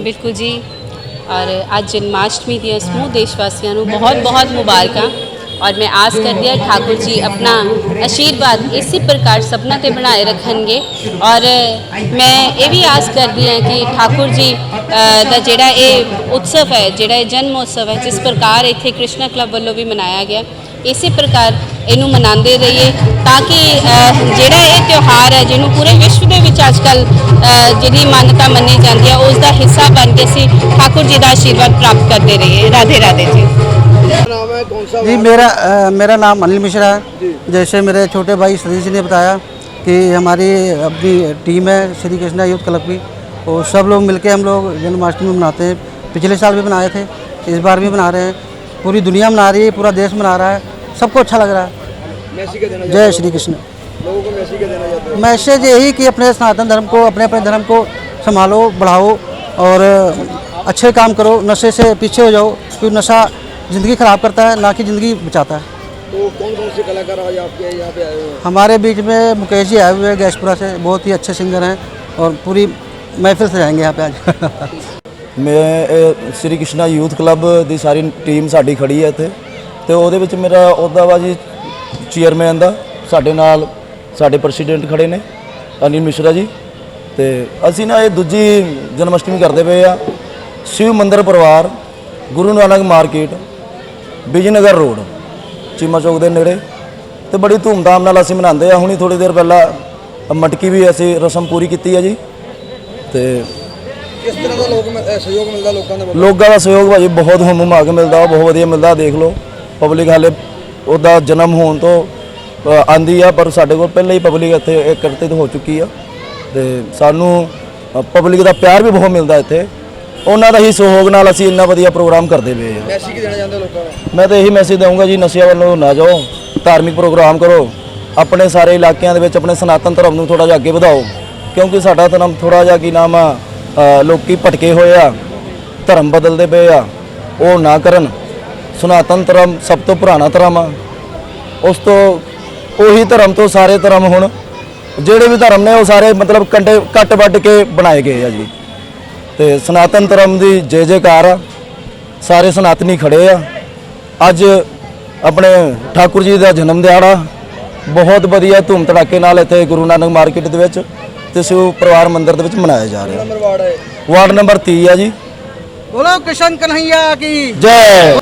ਬਿਲਕੁਲ ਜੀ। ਔਰ ਅੱਜ ਜਨਮਾਸ਼ਟਮੀ ਦੀਆਂ ਸਮੂਹ ਦੇਸ਼ ਵਾਸੀਆਂ ਨੂੰ ਬਹੁਤ ਬਹੁਤ ਮੁਬਾਰਕਾਂ। ਔਰ ਮੈਂ ਆਸ ਕਰਦੀ ਹਾਂ ਠਾਕੁਰ ਜੀ ਆਪਣਾ ਅਸ਼ੀਰਵਾਦ ਇਸੇ ਪ੍ਰਕਾਰ ਸਭਨਾ ਤੇ ਬਣਾਏ ਰੱਖਣਗੇ। ਔਰ ਮੈਂ ਇਹ ਵੀ ਆਸ ਕਰਦੀ ਹਾਂ ਕਿ ਠਾਕੁਰ ਜੀ ਦਾ ਜਿਹੜਾ ਇਹ ਉਤਸਵ ਹੈ, ਜਿਹੜਾ ਇਹ ਜਨਮ ਉਤਸਵ ਹੈ, ਜਿਸ ਪ੍ਰਕਾਰ ਇੱਥੇ ਕ੍ਰਿਸ਼ਨਾ ਕਲੱਬ ਵੱਲੋਂ ਵੀ ਮਨਾਇਆ ਗਿਆ ਇਸੇ ਪ੍ਰਕਾਰ ਇਹਨੂੰ ਮਨਾਉਂਦੇ ਰਹੀਏ ਤਾਂ ਕਿ ਜਿਹੜਾ ਇਹ ਤਿਉਹਾਰ ਹੈ ਜਿਹਨੂੰ ਪੂਰੇ ਵਿਸ਼ਵ ਦੇ ਵਿੱਚ ਅੱਜ ਕੱਲ ਜਿਹਦੀ ਮਾਨਤਾ ਮੰਨੀ ਜਾਂਦੀ ਹੈ ਉਸ ਦਾ ਹਿੱਸਾ ਬਣ ਕੇ ਅਸੀਂ ਠਾਕੁਰ ਜੀ ਦਾ ਆਸ਼ੀਰਵਾਦ ਪ੍ਰਾਪਤ ਕਰਦੇ ਰਹੀਏ ਰਾਧੇ ਰਾਧੇ ਜੀ जी मेरा आ, मेरा नाम अनिल मिश्रा है जैसे मेरे छोटे भाई सतीश जी ने बताया कि हमारी अपनी टीम है श्री कृष्णा यूथ क्लब की और सब लोग मिलके हम लोग जन्माष्टमी मनाते हैं पिछले साल भी मनाए थे इस बार भी मना रहे हैं पूरी दुनिया मना रही है पूरा देश मना रहा है सबको अच्छा लग रहा है। जय श्री कृष्ण। मैसेज यही कि अपने सनातन धर्म को अपने अपने धर्म को संभालो बढ़ाओ और अच्छे काम करो नशे से पीछे हो जाओ क्योंकि नशा ज़िंदगी ख़राब करता है ना कि ज़िंदगी बचाता है। तो कौन कौन से कलाकार आज आपके यहाँ पे आए हुए हैं? हमारे बीच में मुकेश जी आए हुए हैं गैसपुरा से बहुत ही अच्छे सिंगर हैं और पूरी महफिल से जाएँगे यहाँ पे आज। मैं श्री कृष्णा यूथ क्लब की सारी टीम साड़ी खड़ी है इतने ਤੇ ਉਹਦੇ ਵਿੱਚ ਮੇਰਾ ਉਹਦਾ ਵਾ ਜੀ ਚੇਅਰਮੈਨ ਦਾ ਸਾਡੇ ਨਾਲ ਸਾਡੇ ਪ੍ਰੈਜ਼ੀਡੈਂਟ ਖੜੇ ਨੇ ਅਨਿਲ ਮਿਸ਼ਰਾ ਜੀ। ਤੇ ਅਸੀਂ ਨਾ ਇਹ ਦੂਜੀ ਜਨਮ ਅਸ਼ਟਮੀ ਕਰਦੇ ਪਏ ਆ। ਸ਼ਿਵ ਮੰਦਰ ਪਰਿਵਾਰ ਗੁਰੂ ਨਾਨਕ ਮਾਰਕੀਟ ਬਿਜਨਗਰ ਰੋਡ ਚੀਮਾ ਚੌਕ ਦੇ ਨੇੜੇ। ਤੇ ਬੜੀ ਧੂਮਧਾਮ ਨਾਲ ਅਸੀਂ ਮਨਾਉਂਦੇ ਆ। ਹੁਣੀ ਥੋੜੀ ਦੇਰ ਪਹਿਲਾਂ ਮਟਕੀ ਵੀ ਅਸੀਂ ਰਸਮ ਪੂਰੀ ਕੀਤੀ ਆ ਜੀ। ਤੇ ਕਿਸ ਤਰ੍ਹਾਂ ਦਾ ਲੋਕ ਸਹਿਯੋਗ ਮਿਲਦਾ ਲੋਕਾਂ ਦਾ ਲੋਕਾਂ ਦਾ ਸਹਿਯੋਗ ਭਾਜੀ ਬਹੁਤ ਹਮਮ ਕੇ ਮਿਲਦਾ ਬਹੁਤ ਵਧੀਆ ਮਿਲਦਾ ਦੇਖ ਲਓ। ਪਬਲਿਕ ਹਾਲੇ ਉਹਦਾ ਜਨਮ ਹੋਣ ਤੋਂ ਆਂਦੀ ਆ ਪਰ ਸਾਡੇ ਕੋਲ ਪਹਿਲਾਂ ਹੀ ਪਬਲਿਕ ਇੱਥੇ ਇਕੱਤਰਿਤ ਹੋ ਚੁੱਕੀ ਆ। ਤੇ ਸਾਨੂੰ ਪਬਲਿਕ ਦਾ ਪਿਆਰ ਵੀ ਬਹੁਤ ਮਿਲਦਾ ਇੱਥੇ। ਉਹਨਾਂ ਦਾ ਹੀ ਸਹਿਯੋਗ ਨਾਲ ਅਸੀਂ ਇੰਨਾ ਵਧੀਆ ਪ੍ਰੋਗਰਾਮ ਕਰਦੇ ਪਏ ਆ। ਮੈਂ ਤਾਂ ਇਹੀ ਮੈਸੇਜ ਦਊਂਗਾ ਜੀ ਨਸ਼ਿਆਂ ਵੱਲੋਂ ਨਾ ਜਾਓ ਧਾਰਮਿਕ ਪ੍ਰੋਗਰਾਮ ਕਰੋ। ਆਪਣੇ ਸਾਰੇ ਇਲਾਕਿਆਂ ਦੇ ਵਿੱਚ ਆਪਣੇ ਸਨਾਤਨ ਧਰਮ ਨੂੰ ਥੋੜਾ ਜਿਹਾ ਅੱਗੇ ਵਧਾਓ ਕਿਉਂਕਿ ਸਾਡਾ ਧਰਮ ਥੋੜਾ ਜਿਹਾ ਕੀ ਨਾਮ ਆ ਲੋਕੀ ਭਟਕੇ ਹੋਏ ਆ ਧਰਮ ਬਦਲਦੇ ਪਏ ਆ ਉਹ ਨਾ ਕਰਨ। ਸਨਾਤਨ ਧਰਮ ਸਭ ਤੋਂ ਪੁਰਾਣਾ ਧਰਮ ਆ। ਉਸ ਤੋਂ ਉਹੀ ਧਰਮ ਤੋਂ ਸਾਰੇ ਧਰਮ ਹੁਣ ਜਿਹੜੇ ਵੀ ਧਰਮ ਨੇ ਉਹ ਸਾਰੇ ਮਤਲਬ ਕੰਡੇ ਕੱਟ ਵੱਟ ਕੇ ਬਣਾਏ ਗਏ ਆ ਜੀ। ਤੇ ਸਨਾਤਨ ਧਰਮ ਦੀ ਜੇ ਜੇਕਾਰ ਆ। ਸਾਰੇ ਸਨਾਤਨੀ ਖੜੇ ਆ। ਅੱਜ ਆਪਣੇ ਠਾਕੁਰ ਜੀ ਦਾ ਜਨਮ ਦਿਹਾੜਾ ਬਹੁਤ ਵਧੀਆ ਧੂਮ ਧੜਾਕੇ ਨਾਲ ਇੱਥੇ ਗੁਰੂ ਨਾਨਕ ਮਾਰਕੀਟ ਦੇ ਵਿੱਚ ਤੇ ਸਿਉ ਪਰਿਵਾਰ ਮੰਦਿਰ ਦੇ ਵਿੱਚ ਮਨਾਇਆ ਜਾ ਰਿਹਾ। ਵਾਰਡ ਨੰਬਰ 30 ਆ ਜੀ। ਬੋਲੋ ਕਿਸ਼ਨ ਕਨਈਆ ਕੀ? ਜੈ